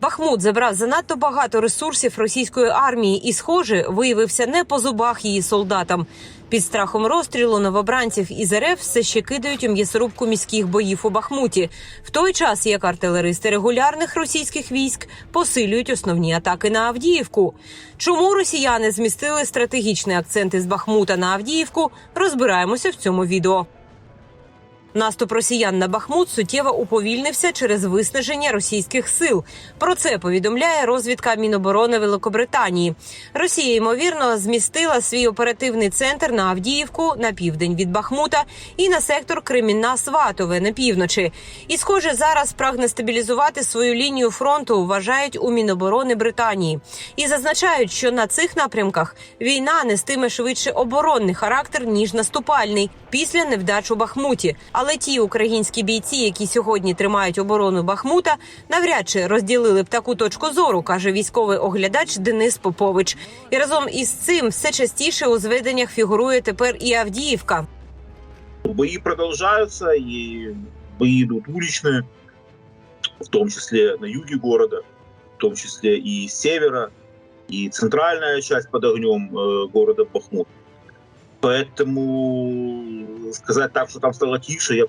Бахмут забрав занадто багато ресурсів російської армії і, схоже, виявився не по зубах її солдатам. Під страхом розстрілу новобранців із РФ все ще кидають у м'ясорубку міських боїв у Бахмуті, в той час як артилеристи регулярних російських військ посилюють основні атаки на Авдіївку. Чому росіяни змістили стратегічний акцент із Бахмута на Авдіївку? Розбираємося в цьому відео. Наступ росіян на Бахмут суттєво уповільнився через виснаження російських сил. Про це повідомляє розвідка Міноборони Великобританії. Росія ймовірно змістила свій оперативний центр на Авдіївку на південь від Бахмута і на сектор Кремінна Сватове на півночі. І, схоже, зараз прагне стабілізувати свою лінію фронту. Вважають у Міноборони Британії і зазначають, що на цих напрямках війна нестиме швидше оборонний характер ніж наступальний після невдач у Бахмуті. Але ті українські бійці, які сьогодні тримають оборону Бахмута, навряд чи розділили б таку точку зору, каже військовий оглядач Денис Попович. І разом із цим все частіше у зведеннях фігурує тепер і Авдіївка. Бои продолжаются, и бои идут уличные, в том числе на юге города, в том числе и с севера, и центральная часть под огнем э, города Бахмут. Поэтому сказать так, что там стало тише, я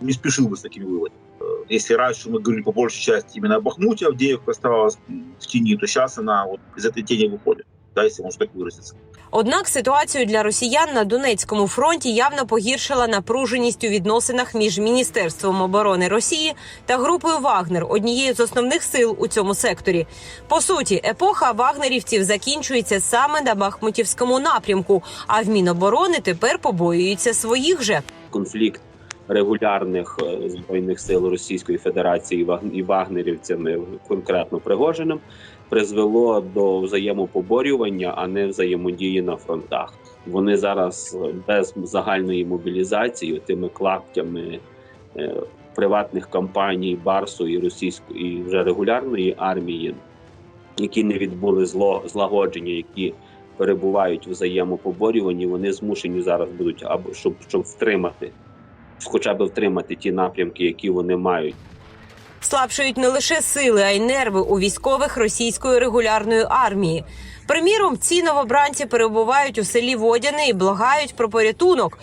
не спешил бы с такими выводами. Э, Если раньше мы говорили по большей части именно о Бахмуте, Авдеевка оставалась в тени, то сейчас она вот из этой тени выходит, да, если можно так выразиться. Однак ситуацію для росіян на Донецькому фронті явно погіршила напруженість у відносинах між міністерством оборони Росії та групою Вагнер, однією з основних сил у цьому секторі. По суті, епоха вагнерівців закінчується саме на Бахмутівському напрямку. А в Міноборони тепер побоюються своїх же. конфлікт регулярних е, збройних сил Російської Федерації і вагнерівцями, конкретно Пригожиним, призвело до взаємопоборювання, а не взаємодії на фронтах. Вони зараз е, без загальної мобілізації, тими клаптями е, приватних компаній Барсу і російської і вже регулярної армії, які не відбули зло злагодження, які перебувають в взаємопоборюванні, вони змушені зараз будуть або щоб, щоб втримати, хоча б втримати ті напрямки, які вони мають. Слабшують не лише сили, а й нерви у військових російської регулярної армії. Приміром, ці новобранці перебувають у селі Водяне і благають про порятунок.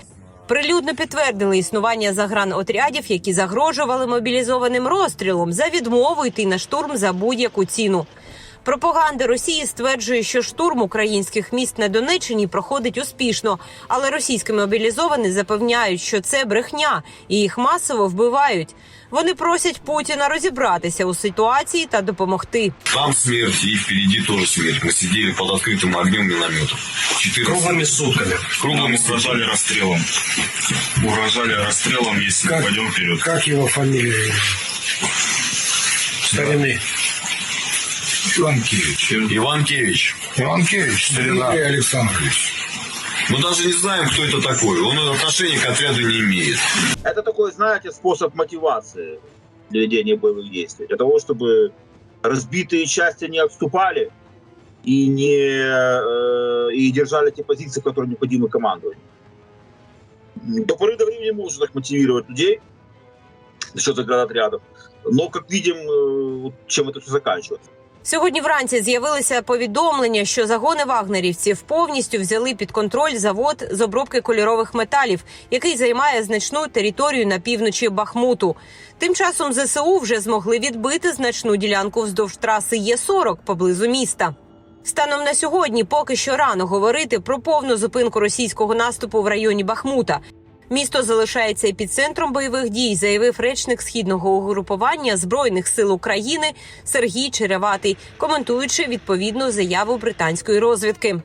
Прилюдно підтвердили існування загранотрядів, які загрожували мобілізованим розстрілом за відмову йти на штурм за будь-яку ціну. Пропаганда Росії стверджує, що штурм українських міст на Донеччині проходить успішно, але російські мобілізовані запевняють, що це брехня, і їх масово вбивають. Вони просять Путіна розібратися у ситуації та допомогти. Там смерть и впереди тоже смерть. Мы сидели под открытым огнем минометов. 14 Круглыми сутками. Круглыми Нам сутками. угрожали расстрелом. Угрожали расстрелом, если Как? мы пойдем вперед. Как его фамилия? Старины. Иванкевич. Иванкевич. Иванкевич. Старина. Дмитрий Александрович. Мы даже не знаем, кто это такой. Он отношения к отряду не имеет. Это такой, знаете, способ мотивации для ведения боевых действий. Для того, чтобы разбитые части не отступали и не э, и держали те позиции, которые необходимы командованию. До поры до времени можно так мотивировать людей за счет заградотрядов. Но, как видим, э, чем это все заканчивается. Сьогодні вранці з'явилися повідомлення, що загони вагнерівців повністю взяли під контроль завод з обробки кольорових металів, який займає значну територію на півночі Бахмуту. Тим часом ЗСУ вже змогли відбити значну ділянку вздовж траси Є-40 поблизу міста. Станом на сьогодні поки що рано говорити про повну зупинку російського наступу в районі Бахмута. Місто залишається епіцентром бойових дій, заявив речник східного угрупування збройних сил України Сергій Череватий, коментуючи відповідну заяву британської розвідки.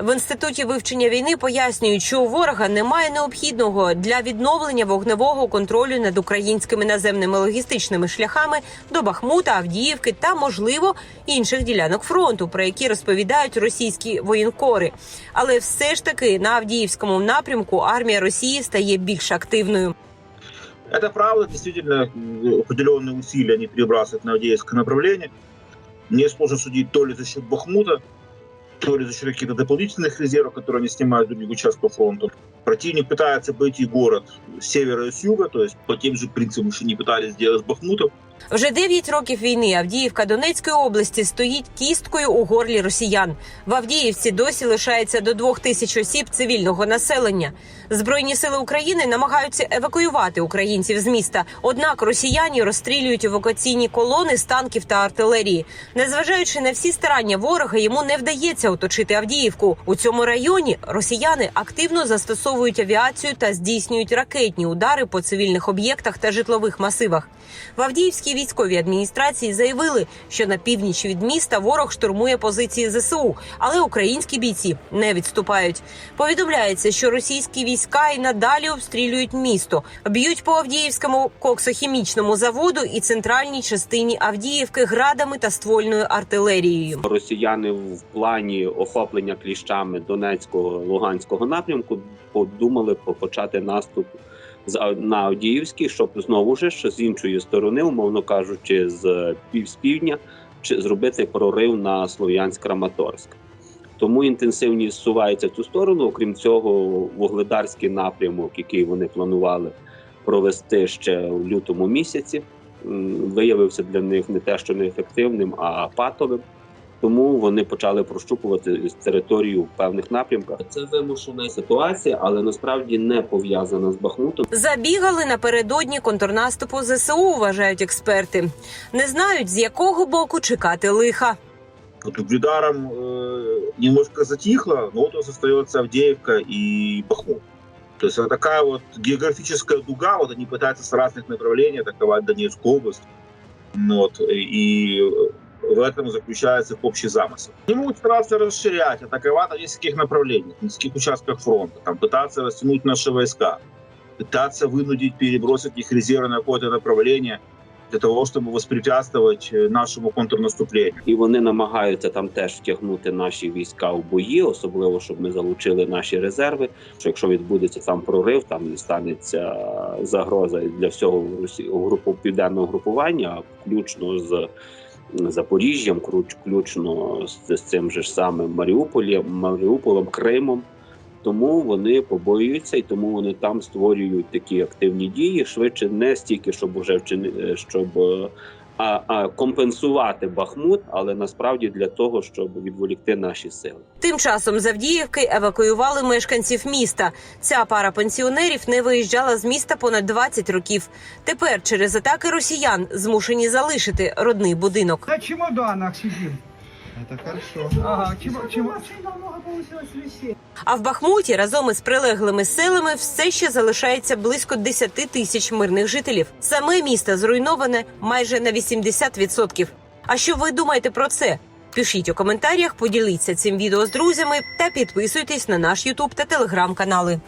В інституті вивчення війни пояснюють, що у ворога немає необхідного для відновлення вогневого контролю над українськими наземними логістичними шляхами до Бахмута, Авдіївки та, можливо, інших ділянок фронту, про які розповідають російські воєнкори. Але все ж таки на Авдіївському напрямку армія Росії стає більш активною. Это правда, действительно, м, определенные усилия они перебрасывают на Авдеевское направление. Мне сложно судить то ли за счет Бахмута, то ли за счет каких-то дополнительных резервов, которые они снимают с других участков фронта. Противник пытается обойти город с севера и с юга, то есть по тем же принципам, что они пытались сделать с Бахмутом. Вже 9 років війни Авдіївка Донецької області стоїть кісткою у горлі росіян. В Авдіївці досі лишається до двох тисяч осіб цивільного населення. Збройні сили України намагаються евакуювати українців з міста. Однак росіяни розстрілюють евакуаційні колони з танків та артилерії. Незважаючи на всі старання ворога, йому не вдається оточити Авдіївку. У цьому районі росіяни активно застосовують авіацію та здійснюють ракетні удари по цивільних об'єктах та житлових масивах. В Авдіївській військовій адміністрації заявили, що на північ від міста ворог штурмує позиції ЗСУ, але українські бійці не відступають. Повідомляється, що російські війська і надалі обстрілюють місто, б'ють по Авдіївському коксохімічному заводу і центральній частині Авдіївки градами та ствольною артилерією. Росіяни в плані охоплення кліщами Донецького Луганського напрямку подумали почати наступ на Авдіївський, щоб знову ж з іншої сторони, умовно кажучи, з пів з півдня, зробити прорив на Слов'янськ-Краматорськ. Тому інтенсивність зсувається в цю сторону. Окрім цього, вугледарський напрямок, який вони планували провести ще в лютому місяці, виявився для них не те, що неефективним, а патовим Тому вони почали прощупувати з територію в певних напрямках. Це вимушена ситуація, але насправді не пов'язана з Бахмутом. Забігали напередодні контрнаступу ЗСУ, вважають експерти. Не знають з якого боку чекати лиха. Вот угледаром э, немножко затихло, но вот у нас остается Авдеевка и Бахмут. То есть это такая вот географическая дуга, вот они пытаются с разных направлений атаковать Донецкую область. Ну Вот, и в этом заключается их общий замысел. Они могут стараться расширять, атаковать на нескольких направлениях, на нескольких участках фронта, там, пытаться растянуть наши войска, пытаться вынудить перебросить их резервы на какое-то направление для того, чтобы воспрепятствовать э, нашему контрнаступлению. І вони намагаються там теж втягнути наші війська в бої, особливо щоб ми залучили наші резерви. Що якщо відбудеться там прорив, там і станеться загроза для всього Росі- групу південного групування, включно з Запоріжжям, включно з, цим же ж самим Маріуполем, Маріуполем, Кримом. Тому вони побоюються, і тому вони там створюють такі активні дії швидше не стільки, щоб уже вчини, щоб е, а, а компенсувати Бахмут, але насправді для того, щоб відволікти наші сили. Тим часом з Авдіївки евакуювали мешканців міста. Ця пара пенсіонерів не виїжджала з міста понад 20 років. Тепер через атаки росіян змушені залишити родний будинок. На чемоданах сидим. Это хорошо. Ага, чемо, чемо, А в Бахмуті разом із прилеглими селами все ще залишається близько 10 тисяч мирних жителів. Саме місто зруйноване майже на 80%. А що ви думаєте про це? Пишіть у коментарях, поділіться цим відео з друзями та підписуйтесь на наш Ютуб та телеграм канали.